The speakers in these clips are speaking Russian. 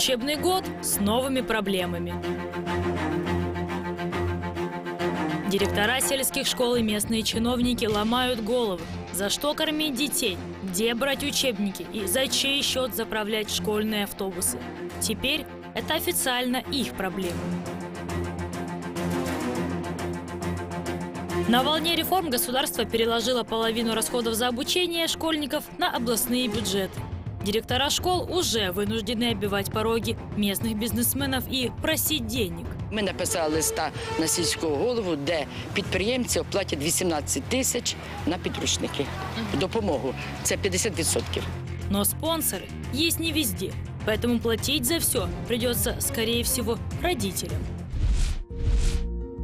Учебный год с новыми проблемами. Директора сельских школ и местные чиновники ломают головы. За что кормить детей? Где брать учебники? И за чей счет заправлять школьные автобусы? Теперь это официально их проблема. На волне реформ государство переложило половину расходов за обучение школьников на областные бюджеты. Директора школ уже вынуждены обивать пороги местных бизнесменов и просить денег. Ми написали листа на сільську голову, де підприємці оплатять 18 тисяч на підручники. Допомогу. Це 50%. Но спонсоры есть не везде, поэтому платить за все придется, скорее всего, родителям.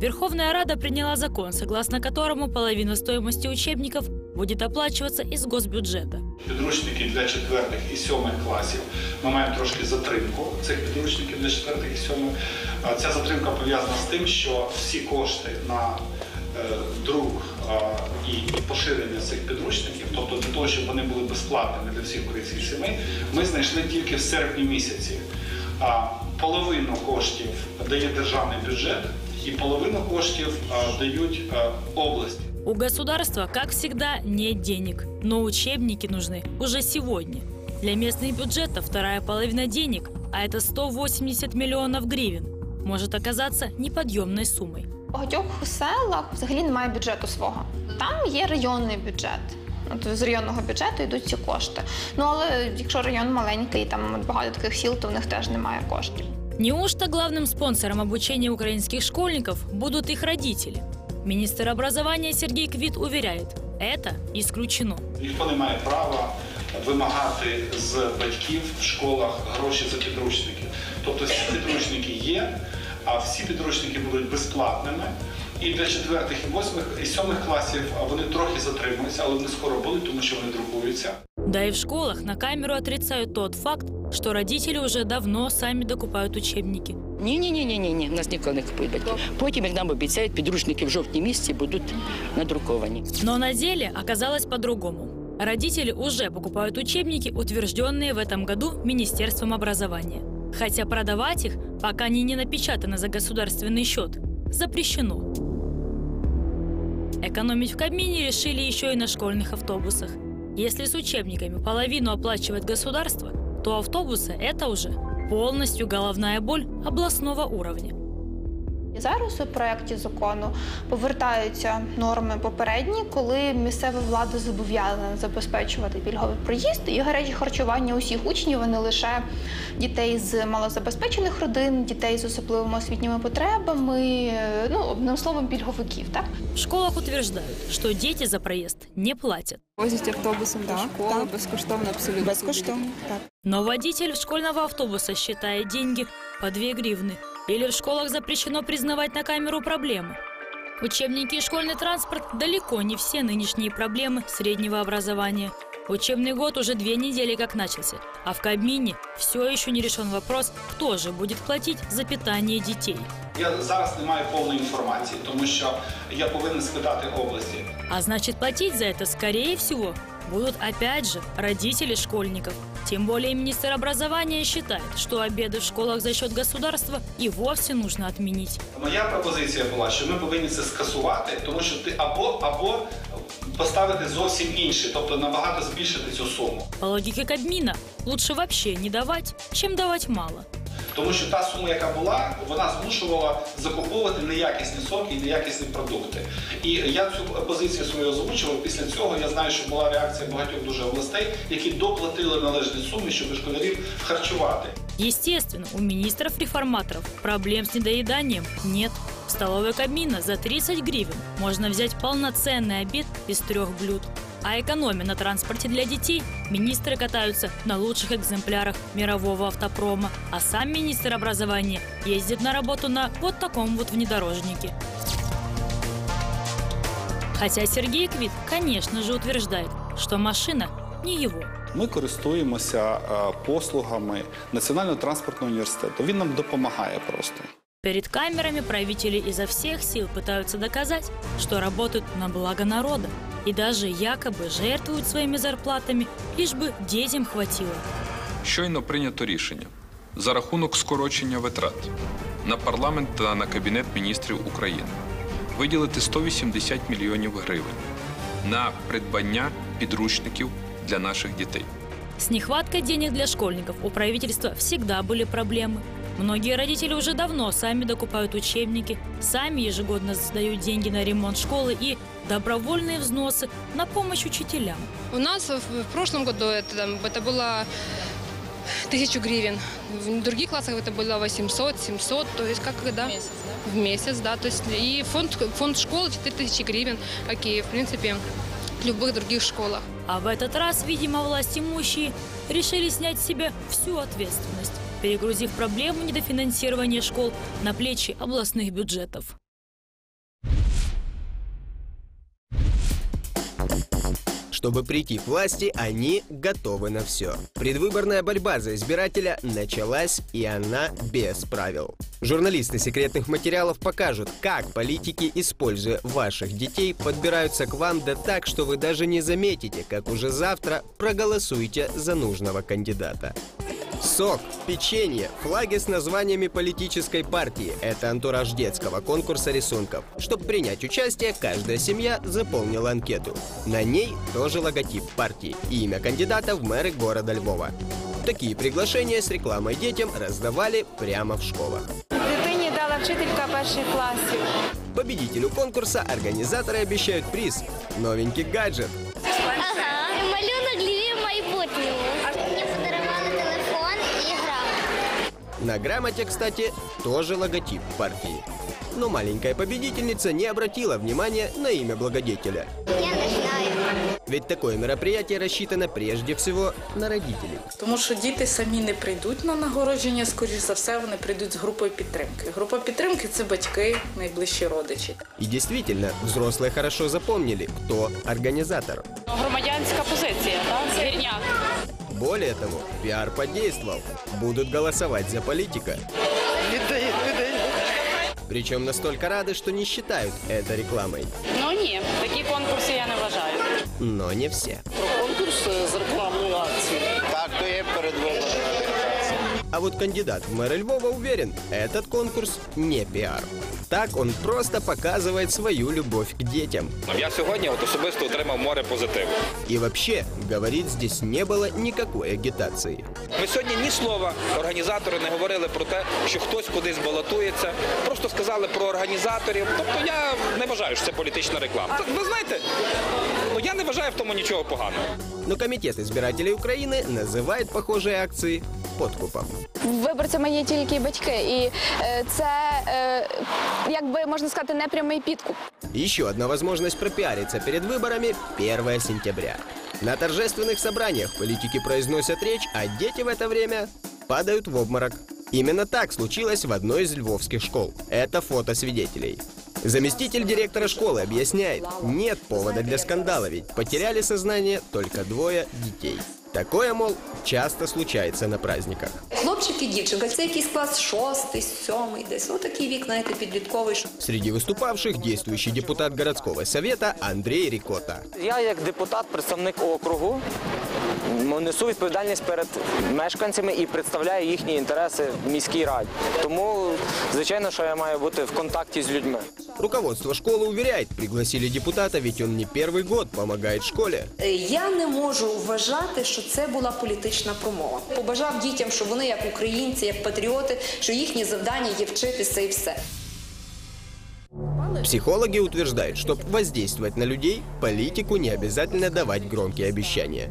Верховная Рада приняла закон, согласно которому половина стоимости учебников будет оплачиваться из госбюджета. Підручники для четвертих і сьомих класів. Ми маємо трошки затримку цих підручників для четвертих і сьомих. Ця затримка пов'язана з тим, що всі кошти на е, друк е, і, поширення цих підручників, тобто для того, щоб вони були безплатними для всіх українських сімей, ми знайшли тільки в серпні місяці. Половину коштів дає державний бюджет, і половину коштів дають області. У государства, как всегда, нет денег, но учебники нужны уже сегодня. Для местных бюджетов вторая половина денег, а это 180 миллионов гривен, может оказаться неподъемной суммой. У багатьох селах взагалі немає бюджету свого. Там є районний бюджет. От з районного бюджету йдуть ці кошти. Ну але якщо район маленький, там багато таких сіл, то в них теж немає коштів. Неужто главным спонсором обучения украинских школьников будут их родители? Министр образования Сергей Квит уверяет, это исключено. Ніхто не має права вимагати з батьків в школах гроші за підручники. Тобто всі підручники є, а всі підручники будуть безплатними. І для четвертих, і восьмих, і сьомих класів вони трохи затримуються, але вони скоро будуть, тому що вони друкуються. Да и в школах на камеру отрицают тот факт, что родители уже давно сами докупают учебники. Ні, ні, ні, ні, ні, ні. Нас ніколи не купують батьки. Потім, як нам обіцяють, підручники в жовтні місяці будуть надруковані. Но на деле оказалось по-другому. Родители уже покупают учебники, утвержденные в этом году Министерством образования. Хотя продавать их, пока они не напечатаны за государственный счет, запрещено. Экономить в Кабмине решили еще и на школьных автобусах. Если с учебниками половину оплачивает государство, то автобусы – это уже полностью головная боль областного уровня. І зараз у проєкті закону повертаються норми попередні, коли місцева влада зобов'язана забезпечувати пільговий проїзд і гаряче харчування усіх учнів, а не лише дітей з малозабезпечених родин, дітей з особливими освітніми потребами, ну одним словом, пільговиків. Так В школах утверждают, что дети за проезд не платят. Возять автобусом до школи так. безкоштовно абсолютно. Безкоштовно. Так. Но водитель школьного автобуса считает деньги по 2 гривны. Или в школах запрещено признавать на камеру проблемы. Учебники и школьный транспорт – далеко не все нынешние проблемы среднего образования. Учебный год уже две недели как начался, а в Кабмине все еще не решен вопрос, кто же будет платить за питание детей. Я зараз не маю повної інформації, тому що я повинен спитати області. А значит, платить за это, скорее всего, будут опять же родители школьников. Тем более министр образования считает, что обеды в школах за счет государства и вовсе нужно отменить. Моя пропозиція була, що ми повинні це скасувати, тому що ти або або поставити зовсім інше, тобто набагато збільшити цю суму. По логике Кабмина, лучше вообще не давать, чем давать мало. Тому що та сума, яка була, вона змушувала закуповувати неякісні соки і неякісні продукти. І я цю позицію свою озвучував. Після цього я знаю, що була реакція багатьох дуже областей, які доплатили належні суми, щоб школярів харчувати. Естественно, у министров-реформаторов проблем с недоеданием нет. В столовой Кабмина за 30 гривен можно взять полноценный обед из трех блюд. А экономя на транспорте для детей, министры катаются на лучших экземплярах мирового автопрома, а сам министр образования ездит на работу на вот таком вот внедорожнике. Хотя Сергей Квит, конечно же, утверждает, что машина не его. Ми користуємося е, послугами Національного транспортного університету. Він нам допомагає просто. Перед камерами правители изо всех сил пытаются доказать, что работают на благо народа и даже якобы жертвуют своими зарплатами, лишь бы детям хватило. Щойно прийнято рішення за рахунок скорочення витрат на парламент та на Кабінет міністрів України виділити 180 мільйонів гривень на придбання підручників для наших дітей. С нехваткой денег для школьников у правительства всегда были проблемы. Многие родители уже давно сами докупают учебники, сами ежегодно сдают деньги на ремонт школы и добровольные взносы на помощь учителям. У нас в, прошлом году это, там, это было тысячу гривен. В других классах это было 800, 700, то есть как когда? В месяц, да? В месяц, да. То есть и фонд, фонд школы 4000 гривен, как и, в принципе, в любых других школах. А в этот раз, видимо, власть имущие решили снять с себя всю ответственность, перегрузив проблему недофинансирования школ на плечи областных бюджетов. Чтобы прийти к власти, они готовы на все. Предвыборная борьба за избирателя началась, и она без правил. Журналисты секретных материалов покажут, как политики, используя ваших детей, подбираются к вам да так, что вы даже не заметите, как уже завтра проголосуете за нужного кандидата. Сок, печенье, флаги с названиями политической партии – это антураж детского конкурса рисунков. Чтобы принять участие, каждая семья заполнила анкету. На ней тоже логотип партии и имя кандидата в мэры города Львова. Такие приглашения с рекламой детям раздавали прямо в школах. Дитині дала вчителька перших класів. Победителю конкурса организаторы обещают приз – новенький гаджет. На грамоте, кстати, тоже логотип партии. Но маленькая победительница не обратила внимания на имя благодетеля. Я не знаю. Ведь такое мероприятие рассчитано прежде всего на родителей. Тому що діти самі не прийдуть на нагородження, скоріш за все, вони прийдуть з групою підтримки. Група підтримки це батьки, найближчі родичі. И действительно, взрослые хорошо запомнили, кто организатор. Громадянська позиція, так? Звірняк. Более того, пиар подействовал. Будут голосовать за политика. Причем настолько рады, что не считают это рекламой. Ну ні, такі конкурси я не вважаю. Но не все. Конкурс з рекламної акції. Так, то є передвиборна А вот кандидат в мэра Львова уверен, этот конкурс не пиар. Так он просто показывает свою любовь к детям. Я сьогодні от особисто отримав море позитиву. И вообще, говорит, здесь не было никакой агитации. Ми сьогодні ні слова організатори не говорили про те, що хтось кудись балотується. Просто сказали про організаторів. Тобто я не вважаю, що це політична реклама. Так, ви знаєте, ну я не вважаю в тому нічого поганого. Но Комитет избирателей Украины называет похожие акции подкупом. Виборцями є тільки батьки, і е, це е, якби можна сказати непрямий підкуп. Еще одна возможность пропиариться перед выборами – 1 сентября. На торжественных собраниях политики произносят речь, а дети в это время падают в обморок. Именно так случилось в одной из львовских школ. Это фото свидетелей. Заместитель директора школы объясняет, нет повода для скандала, ведь потеряли сознание только двое детей. Такое, мол, часто случается на праздниках. Хлопчик і дівчинка, це якийсь клас шостий, сьомий, десь. Ну такий вік, знаєте, підлітковий. Среди выступавших действующий депутат городского совета Андрей Рикота. Я як депутат, представник округу, м, несу відповідальність перед мешканцями і представляю їхні інтереси в міській раді. Тому, звичайно, що я маю бути в контакті з людьми. Руководство школы уверяет, пригласили депутата, ведь он не первый год помогает школе. Е, Я не можу вважати, що це була політична промова. Побажав дітям, що вони як українці, як патріоти, що їхнє завдання є вчитися і все. Психологи утверждают, чтобы воздействовать на людей, политику не обязательно давать громкие обещания.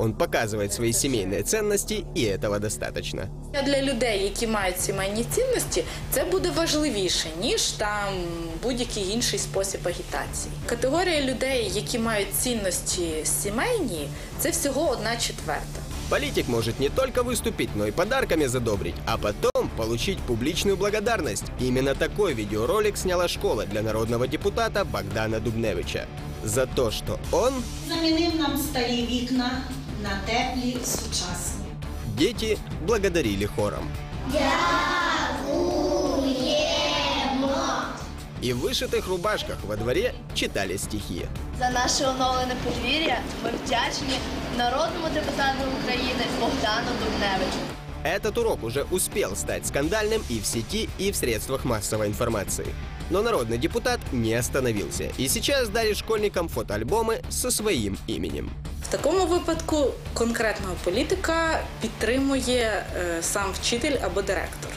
Он показывает свои семейные ценности, и этого достаточно. А Для людей, які мають сімейні цінності, це буде важливіше, ніж там будь-який інший спосіб агітації. Категорія людей, які мають цінності сімейні, це всього одна четверта. Политик может не только выступить, но и подарками задобрить, а потом получить публичную благодарность. Именно такой видеоролик сняла школа для народного депутата Богдана Дубневича. За то, что он, Замінив нам старі вікна на теплі сучасні. дети благодарили хором. И в вышитых рубашках во дворе читали стихи. За наше оновлене подвір'я ми вдячні народному депутату України Богдану Дубневичу. Этот урок уже успел стать скандальным и в сети, и в средствах массовой информации. Но народный депутат не остановился и сейчас дарит школьникам фотоальбомы со своим именем. Такому випадку конкретного політика підтримує е, сам вчитель або директор,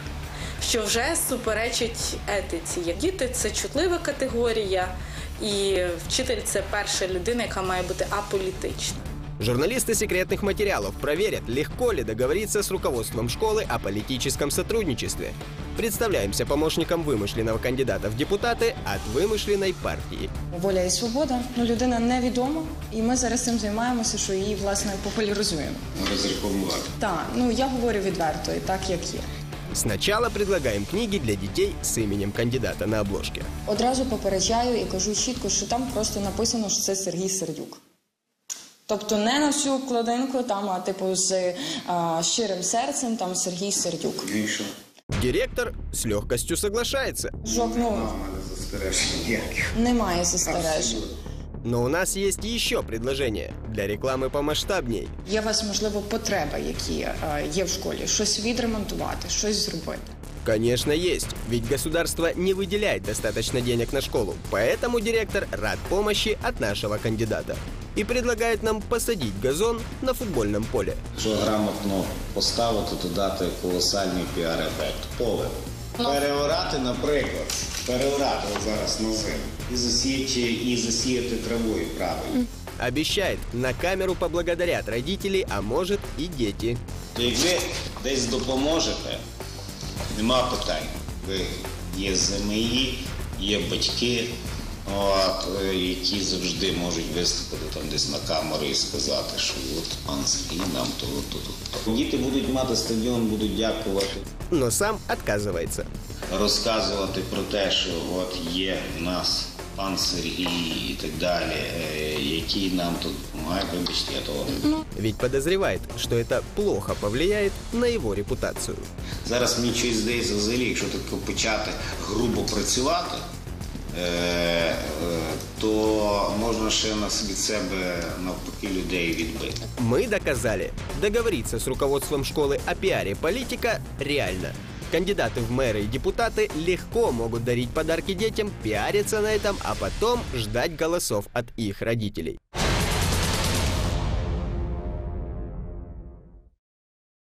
що вже суперечить етиці. Діти це чутлива категорія, і вчитель це перша людина, яка має бути аполітична. Журналисты секретных материалов проверят, легко ли договориться с руководством школы о политическом сотрудничестве. Представляемся помощником вымышленного кандидата в депутаты от вымышленной партии. Воля і свобода. Ну, людина невідома, і ми зараз цим займаємося, що її власне популяризуємо. Розрекламувати. Так, ну я говорю відверто, і так як є. Сначала предлагаем книги для детей с именем кандидата на обложке. Одразу попереджаю і кажу чітко, що там просто написано, що це Сергій Сердюк. Тобто не на всю обкладинку, там, а типу з а, щирим серцем, там Сергій Сердюк. Ну і що? Директор с легкостью соглашается. Жок, ну Застережень ніяких. немає застережень. Но у нас есть еще предложение для рекламы помасштабней. Є у вас, можливо, потреби, які е, є в школі, щось відремонтувати, щось зробити. Конечно, есть, ведь государство не выделяет достаточно денег на школу, поэтому директор рад помощи от нашего кандидата и предлагает нам посадить газон на футбольном поле. Якщо грамотно поставити, то дати колосальний піар-ефект. Поле. Переорати, наприклад, переорати от зараз на зиму. І засіяти, і засіяти травою правильно. Обещает, на камеру поблагодарят родители, а может и дети. То як ви десь допоможете, нема питань. Ви є ЗМІ, є батьки, от, е, які завжди можуть виступити там десь на камеру і сказати, що от пан Сергій нам то, то, то. Діти будуть мати стадіон, будуть дякувати. Но сам отказывается. розказувати про те, що от є в нас пан Сергій і так далі, е, який нам тут допомагає, вибачте, я того Ведь подозревает, что это плохо повлияет на его репутацию. Зараз мені щось здається взагалі, якщо тако почати грубо працювати, е, е, то можна ще нас від себе навпаки людей відбити. Мы доказали, договориться с руководством школы о пиаре политика реально. Кандидаты в мэры и депутаты легко могут дарить подарки детям, пиариться на этом, а потом ждать голосов от их родителей.